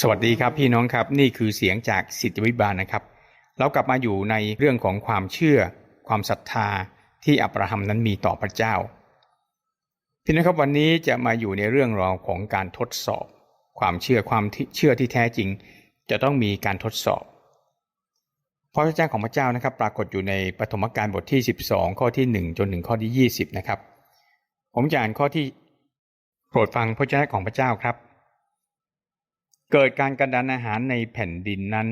สวัสดีครับพี่น้องครับนี่คือเสียงจากสิทธิวิบาลนะครับ เรากลับมาอยู่ในเรื่องของความเชื่อ ความศรัทธาที่อับราฮัมนั้นมีต่อพระเจ้า พี่น้องครับวันนี้จะมาอยู่ในเรื่องราวของการทดสอบ ความเชื่อความเชื่อที่แท้จริง จะต้องมีการทดสอบพระพระเจ้าของพระเจ้านะครับ ปรากฏอยู่ในปฐมกาลบทที่ 12 ข้อที่ 1 จนถึงข้อที่ 20 นะครับ ผมจะอ่านข้อที่โปรดฟังพระเจ้าของพระเจ้าครับ เกิดการกระดานอาหารในแผ่นดินนั้น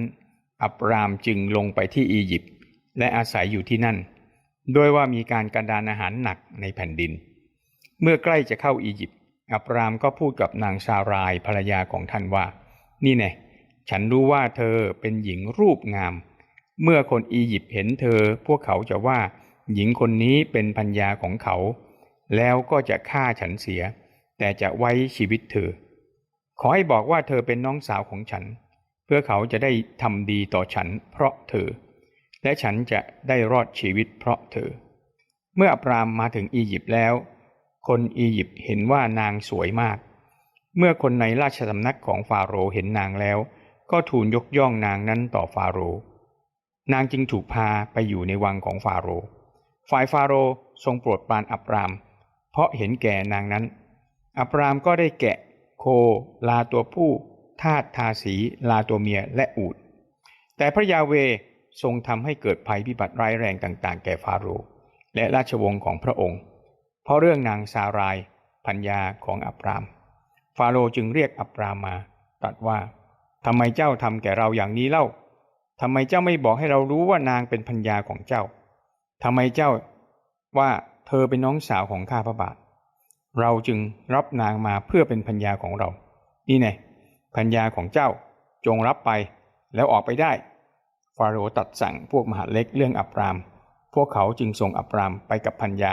อับรามจึงลงไปที่อียิปต์และอาศัยอยู่ที่นั่นโดยว่ามีการกระดานอาหารหนักในแผ่นดิน เมื่อใกล้จะเข้าอียิปต์อับรามก็พูดกับนางซารายภรรยาของท่านว่า นี่แน่ฉันรู้ว่าเธอเป็นหญิงรูปงาม เมื่อคนอียิปต์เห็นเธอ พวกเขาจะว่าหญิงคนนี้เป็นพัญญาของเขา แล้วก็จะฆ่าฉันเสีย แต่จะไว้ชีวิตเธอ ขอให้บอกว่าเธอเป็นน้องสาวของฉัน เพื่อเขาจะได้ทำดีต่อฉันเพราะเธอ และฉันจะได้รอดชีวิตเพราะเธอ เมื่ออับรามมาถึงอียิปต์แล้ว คนอียิปต์เห็นว่านางสวยมาก เมื่อคนในราชสำนักของฟาโรห์เห็นนางแล้ว ก็ทูลยกย่องนางนั้นต่อฟาโรห์นางจึงถูกพาไปอยู่ในวังของฟาโรห์ฝ่ายฟาโรห์ทรงโปรดปรานอับราม เพราะเห็นแก่นางนั้น อับรามก็ได้แกะ โค ลาตัวผู้ทาสทาสีลาตัวเมียและอูด แต่พระยาเวทรงทำให้เกิดภัยพิบัติร้ายแรงต่างๆ แก่ฟาโรห์และราชวงศ์ของพระองค์ เพราะเรื่องนางซารายพัญญาของอับราม ฟาโรห์จึงเรียกอับรามมาตรัสว่าทำไมเจ้าทำแก่เราอย่างนี้เล่าทำไมเจ้าไม่บอกให้เรารู้ว่านางเป็นพัญญาของเจ้าทำไมเจ้าว่าเธอเป็นน้องสาวของข้าพระบาท เราจึงรับนางมาเพื่อเป็นพัญญาของเรา นี่ไงพัญญาของเจ้าจงรับไปแล้วออกไปได้ ฟาโรห์ตัดสั่งพวกมหาเล็กเรื่องอับราม พวกเขาจึงส่งอับรามไปกับพัญญา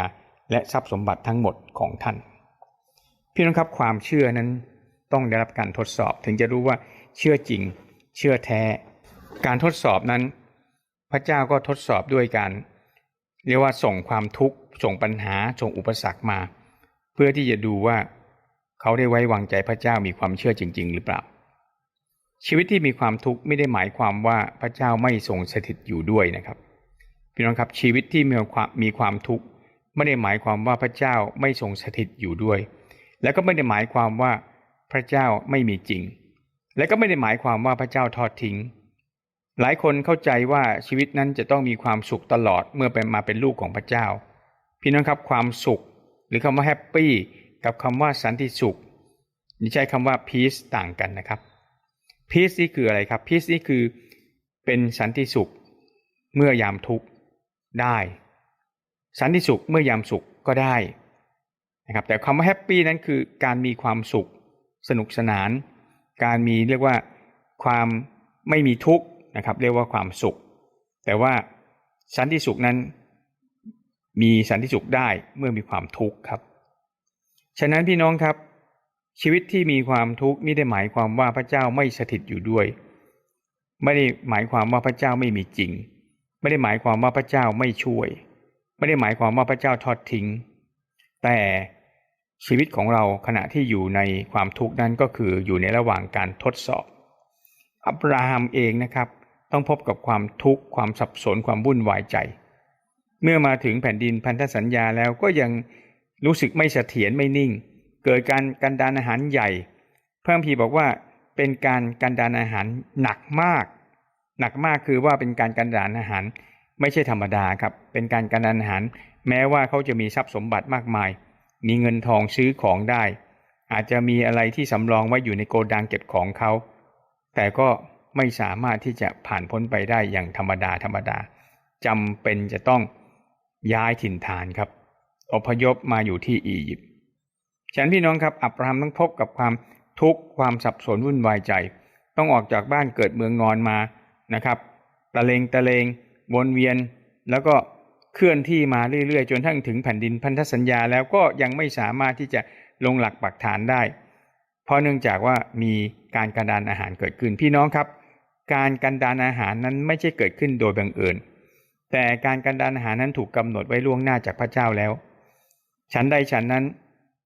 และทรัพย์สมบัติทั้งหมดของท่าน พี่น้องครับความเชื่อนั้นต้องได้รับการทดสอบถึงจะรู้ว่าเชื่อจริง เชื่อแท้ การทดสอบนั้น พระเจ้าก็ทดสอบด้วยการเรียกว่าส่งความทุกข์ส่งปัญหาส่งอุปสรรคมา เพื่อที่จะดูว่าเขาได้ไว้วางใจพระเจ้ามีความเชื่อจริง ๆ หรือเปล่า ชีวิตที่มีความทุกข์ไม่ได้หมายความว่าพระเจ้าไม่ทรงสถิตอยู่ด้วยนะครับพี่น้องครับชีวิตที่มีความมีความทุกข์ไม่ได้หมายความว่าพระเจ้าไม่ทรงสถิตอยู่ด้วย และก็ไม่ได้หมายความว่าพระเจ้าไม่มีจริง และก็ไม่ได้หมายความว่าพระเจ้าทอดทิ้ง หลายคนเข้าใจว่าชีวิตนั้นจะต้องมีความสุขตลอดเมื่อเป็นมาเป็นลูกของพระเจ้า พี่น้องครับความสุข หรือคำว่าแฮปปี้กับคำว่าสันติสุข นี่ใช้คำว่า peace ต่างกันนะครับ peace นี่คืออะไรครับ peace นี่คือเป็นสันติสุข เมื่อยามทุกข์ได้ สันติสุขเมื่อยามสุขก็ได้นะครับแต่คำว่าแฮปปี้นั้นคือการมีความสุข สนุกสนาน การมีเรียกว่าความไม่มีทุกข์นะครับเรียกว่าความสุข แต่ว่าสันติสุขนั้น มีสันติสุขได้เมื่อมีความทุกข์ครับ ฉะนั้นพี่น้องครับ ชีวิตที่มีความทุกข์ไม่ได้หมายความว่าพระเจ้าไม่สถิตอยู่ด้วย ไม่ได้หมายความว่าพระเจ้าไม่มีจริง ไม่ได้หมายความว่าพระเจ้าไม่ช่วย ไม่ได้หมายความว่าพระเจ้าทอดทิ้ง แต่ชีวิตของเราขณะที่อยู่ในความทุกข์นั้นก็คืออยู่ในระหว่างการทดสอบ อับราฮัมเองนะครับ ต้องพบกับความทุกข์ความสับสนความวุ่นวายใจ เมื่อมาถึงแผ่นดินพันธสัญญาแล้วก็ยังรู้สึกไม่เสถียรไม่นิ่ง เกิดการกันดานอาหารใหญ่เพิ่มพีบอกว่าเป็นการกันดานอาหารหนักมาก หนักมากคือว่าเป็นการกันดานอาหารไม่ใช่ธรรมดาครับ เป็นการกันดานอาหาร แม้ว่าเขาจะมีทรัพย์สมบัติมากมาย มีเงินทองซื้อของได้ อาจจะมีอะไรที่สำรองไว้อยู่ในโกดังเก็บของเขา แต่ก็ไม่สามารถที่จะผ่านพ้นไปได้อย่างธรรมดาธรรมดาจำเป็นจะต้อง ย้ายถิ่นฐานครับ อพยพมาอยู่ที่อียิปต์ฉันพี่น้องครับ อับราฮัมต้องพบกับความทุกข์ความสับสนวุ่นวายใจ ต้องออกจากบ้านเกิดเมืองงอนมานะครับตะเลงตะเลงวนเวียน แล้วก็เคลื่อนที่มาเรื่อยๆ จนทั้งถึงแผ่นดินพันธสัญญาแล้วก็ยังไม่สามารถที่จะลงหลักปักฐานได้ เพราะเนื่องจากว่ามีการกันดานอาหารเกิดขึ้นพี่น้องครับ การกันดานอาหารนั้นไม่ใช่เกิดขึ้นโดยบังเอิญ แต่การกันดานอาหารนั้นถูกกำหนดไว้ล่วงหน้าจากพระเจ้าแล้ว ฉันใดฉันนั้น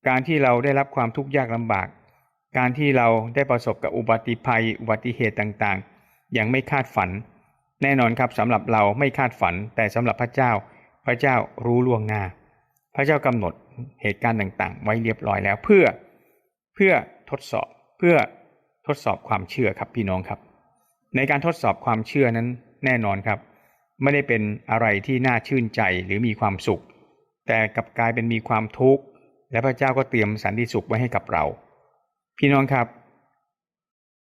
การที่เราได้รับความทุกข์ยากลำบาก การที่เราได้ประสบกับอุบัติภัย อุบัติเหตุต่างๆยังไม่คาดฝัน แน่นอนครับสำหรับเราไม่คาดฝัน แต่สำหรับพระเจ้า พระเจ้ารู้ล่วงหน้า พระเจ้ากำหนดเหตุการณ์ต่างๆ ไว้เรียบร้อยแล้วเพื่อเพื่อทดสอบเพื่อทดสอบความเชื่อครับพี่น้องครับ ในการทดสอบความเชื่อนั้นแน่นอนครับ ไม่ได้เป็นอะไรที่น่าชื่นใจหรือมีความสุข แต่กลับกลายเป็นมีความทุกข์ และพระเจ้าก็เตรียมสันติสุขไว้ให้กับเรา พี่น้องครับ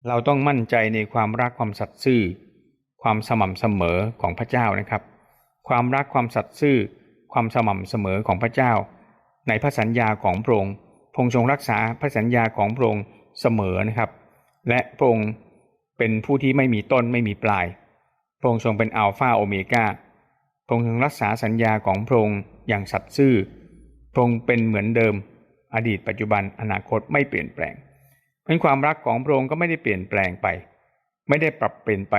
เราต้องมั่นใจในความรักความสัตย์ซื่อ ความสม่ำเสมอของพระเจ้านะครับ ความรักความสัตย์ซื่อ ความสม่ำเสมอของพระเจ้า ในพระสัญญาของพระองค์พงค์ทรงรักษาพระสัญญาของพระองค์เสมอนะครับ และพระองค์เป็นผู้ที่ไม่มีต้นไม่มีปลาย พระองค์ทรงเป็นอัลฟาโอเมกาพระองค์ทรงรักษาสัญญาของพระองค์อย่างสัตย์ซื่อ พระองค์เป็นเหมือนเดิม อดีตปัจจุบันอนาคตไม่เปลี่ยนแปลงเพราะความรักของพระองค์ก็ไม่ได้เปลี่ยนแปลงไป ไม่ได้ปรับเปลี่ยนไป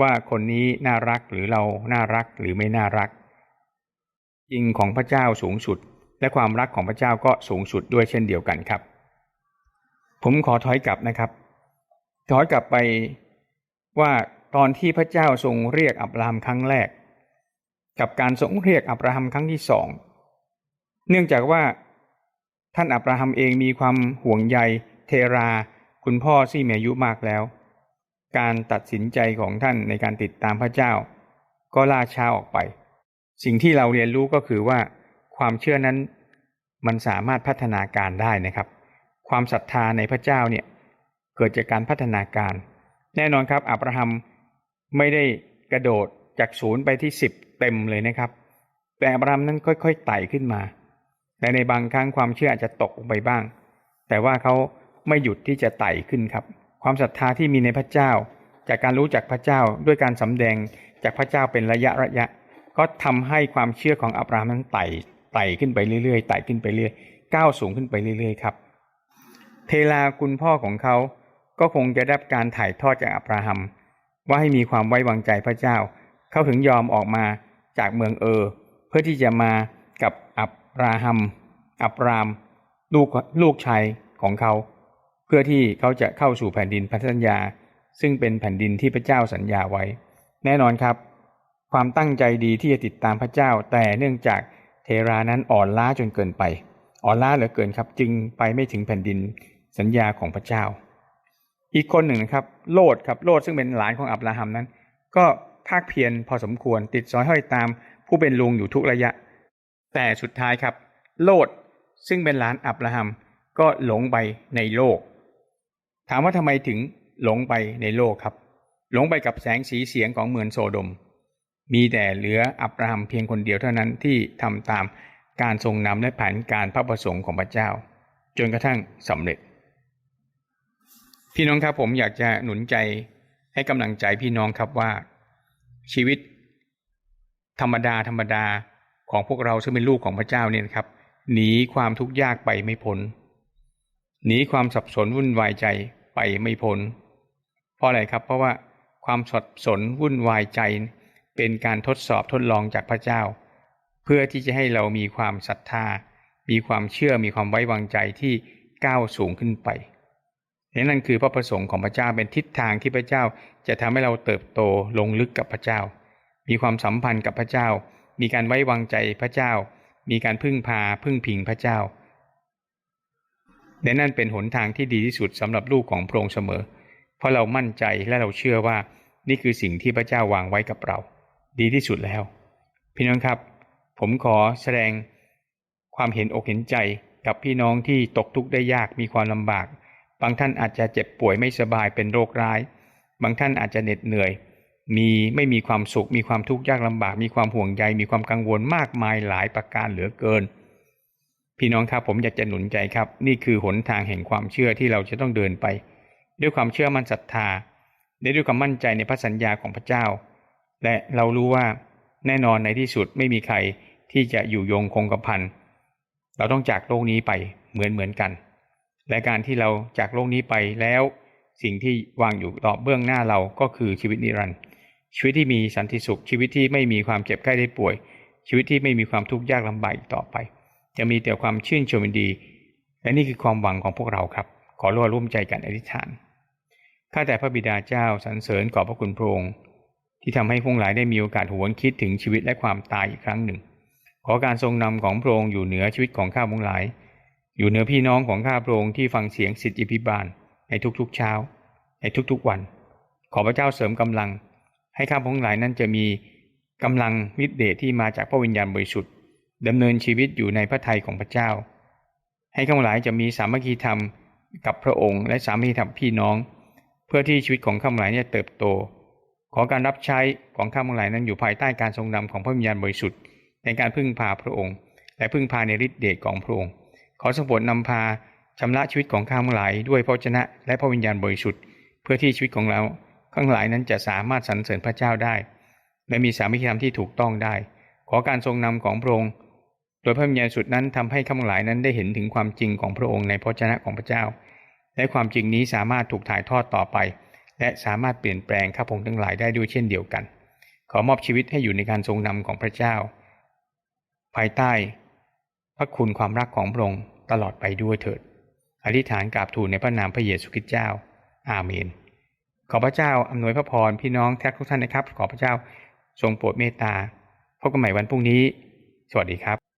ว่าคนนี้น่ารักหรือเราน่ารักหรือไม่น่ารักจริงของพระเจ้าสูงสุด และความรักของพระเจ้าก็สูงสุดด้วยเช่นเดียวกันครับ ผมขอถอยกลับนะครับ ถอยกลับไปว่า ตอนที่พระเจ้าทรงเรียกอับราฮัมครั้งแรก กับการทรงเรียกอับราฮัมครั้งที่สอง เนื่องจากว่าท่านอับราฮัมเองมีความห่วงใยเทรา คุณพ่อที่มีอายุมากแล้ว การตัดสินใจของท่านในการติดตามพระเจ้า ก็ล่าช้าออกไป สิ่งที่เราเรียนรู้ก็คือว่า ความเชื่อนั้นมันสามารถพัฒนาการได้นะครับ ความศรัทธาในพระเจ้าเนี่ยเกิดจากการพัฒนาการ แน่นอนครับอับราฮัม ไม่ได้กระโดดจากศูนย์ไปที่สิบเต็มเลยนะครับ แต่อับรามนั้นค่อยๆไต่ขึ้นมาและในบางครั้งความเชื่ออาจจะตกไปบ้าง แต่ว่าเขาไม่หยุดที่จะไต่ขึ้นครับ ความศรัทธาที่มีในพระเจ้า จากการรู้จักพระเจ้าด้วยการสำแดงจากพระเจ้าเป็นระยะระยะ ก็ทำให้ความเชื่อของอับรามนั้นไต่ไต่ขึ้นไปเรื่อยๆไต่ขึ้นไปเรื่อยก้าวสูงขึ้นไปเรื่อยๆครับ เทลาคุณพ่อของเขาก็คงจะได้รับการถ่ายทอดจากอับราฮัม ว่าให้มีความไว้วางใจพระเจ้า เขาถึงยอมออกมาจากเมืองเออ เพื่อที่จะมากับอับราฮัม อับราม ลูกลูกชายของเขา เพื่อที่เขาจะเข้าสู่แผ่นดินพันธสัญญา ซึ่งเป็นแผ่นดินที่พระเจ้าสัญญาไว้ แน่นอนครับ ความตั้งใจดีที่จะติดตามพระเจ้า แต่เนื่องจากเทรานั้นอ่อนล้าจนเกินไป อ่อนล้าเหลือเกินครับ จึงไปไม่ถึงแผ่นดินสัญญาของพระเจ้า อีกคนหนึ่งนะครับโลดครับโลดซึ่งเป็นหลานของอับราฮัมนั้น ก็ภาคเพียรพอสมควรติดสอยห้อยตามผู้เป็นลุงอยู่ทุกระยะ แต่สุดท้ายครับ โลดซึ่งเป็นหลานอับราฮัมก็หลงไปในโลก ถามว่าทำไมถึงหลงไปในโลกครับ หลงไปกับแสงสีเสียงของเมืองโซโดม มีแต่เหลืออับราฮัมเพียงคนเดียวเท่านั้นที่ทำตามการทรงนำและแผนการพระประสงค์ของพระเจ้า จนกระทั่งสำเร็จ พี่น้องครับผมอยากจะหนุนใจให้กำลังใจพี่น้องครับว่า ชีวิต ธรรมดาธรรมดาของพวกเราซึ่งเป็นลูกของพระเจ้าเนี่ยครับหนีความทุกข์ยากไปไม่พ้นหนีความสับสนวุ่นวายใจไปไม่พ้นเพราะอะไรครับ เพราะว่าความสับสนวุ่นวายใจ เป็นการทดสอบทดลองจากพระเจ้า เพื่อที่จะให้เรามีความศรัทธา มีความเชื่อมีความไว้วางใจที่ก้าวสูงขึ้นไป นั่นคือพระประสงค์ของพระเจ้าเป็นทิศทางที่พระเจ้าจะทำให้เราเติบโตลงลึกกับพระเจ้า มีความสัมพันธ์กับพระเจ้า มีการไว้วางใจพระเจ้า มีการพึ่งพาพึ่งพิงพระเจ้าและนั่นเป็นหนทางที่ดีที่สุดสำหรับลูกของพระองค์เสมอ เพราะเรามั่นใจและเราเชื่อว่านี่คือสิ่งที่พระเจ้าวางไว้กับเรา ดีที่สุดแล้ว พี่น้องครับ ผมขอแสดงความเห็นอกเห็นใจกับพี่น้องที่ตกทุกข์ได้ยากมีความลำบาก บางท่านอาจจะเจ็บป่วยไม่สบายเป็นโรคร้าย บางท่านอาจจะเหน็ดเหนื่อย มีไม่มีความสุข มีความทุกข์ยากลำบาก มีความห่วงใย มีความกังวลมากมายหลายประการเหลือเกิน พี่น้องครับผมอยากจะหนุนใจครับ นี่คือหนทางแห่งความเชื่อที่เราจะต้องเดินไป ด้วยความเชื่อมั่นศรัทธาได้ด้วยความมั่นใจในพระสัญญาของพระเจ้า และเรารู้ว่าแน่นอนในที่สุดไม่มีใครที่จะอยู่ยงคงกระพัน เราต้องจากโลกนี้ไปเหมือนเหมือนกัน และการที่เราจากโลกนี้ไปแล้ว สิ่งที่วางอยู่ต่อเบื้องหน้าเราก็คือชีวิตนิรันดร์ชีวิตที่มีสันติสุข ชีวิตที่ไม่มีความเจ็บไข้ได้ป่วย ชีวิตที่ไม่มีความทุกข์ยากลำบากต่อไป จะมีแต่ความชื่นชมดี และนี่คือความหวังของพวกเราครับ ขอร่วมร่วมใจกันอธิษฐานข้าแต่พระบิดาเจ้าสรรเสริญขอบพระคุณพระองค์ที่ทำให้พวกหลายได้มีโอกาสหวนคิดถึงชีวิตและความตายอีกครั้งหนึ่ง ขอการทรงนำของพระองค์อยู่เหนือชีวิตของข้าพงหลาย อยู่เหนือพี่น้องของข้าพระองค์ที่ฟังเสียงสิทธิพิบาลในทุกๆเช้า ในทุกๆวัน ขอพระเจ้าเสริมกำลัง ให้ข้าพงหลายนั้นจะมีกำลังวิเดชที่มาจากพระวิญญาณบริสุทธิ์ดำเนินชีวิตอยู่ในพระทัยของพระเจ้า ให้ข้าพงหลายจะมีสามัคคีธรรมกับพระองค์และสามัคคีธรรมพี่น้อง เพื่อที่ชีวิตของข้าพงหลายเนี่ยเติบโต ขอการรับใช้ของข้าพงหลายนั้นอยู่ภายใต้การทรงนำของพระวิญญาณบริสุทธิ์ในการพึ่งพาพระองค์ และพึ่งพาในฤทธิเดชของพระองค์ ขอทรงโปรดนำพาชำระชีวิตของข้าพงหลายด้วยพระวจนะและพระวิญญาณบริสุทธิ์เพื่อที่ชีวิตของเราข้างหลายนั้นจะสามารถสรรเสริญพระเจ้าได้ และมีสามัคคีธรรมที่ถูกต้องได้ ขอการทรงนำของพระองค์โดยพระวิญญาณสุดนั้นทำให้ข้าพหลายนั้นได้เห็นถึงความจริงของพระองค์ในพระวจนะของพระเจ้า และความจริงนี้สามารถถูกถ่ายทอดต่อไป และสามารถเปลี่ยนแปลงข้าพงทั้งหลายได้ด้วยเช่นเดียวกัน ขอมอบชีวิตให้อยู่ในการทรงนำของพระเจ้า ภายใต้ ระคุณความรักของพระองค์ตลอดไปด้วยเถิด อธิษฐานกราบทูลในพระนามพระเยซูคริสต์เจ้า อาเมน ขอพระเจ้าอำนวยพระพรพี่น้องแท้ทุกท่านนะครับ ขอพระเจ้าทรงโปรดเมตตา พบกันใหม่วันพรุ่งนี้ สวัสดีครับ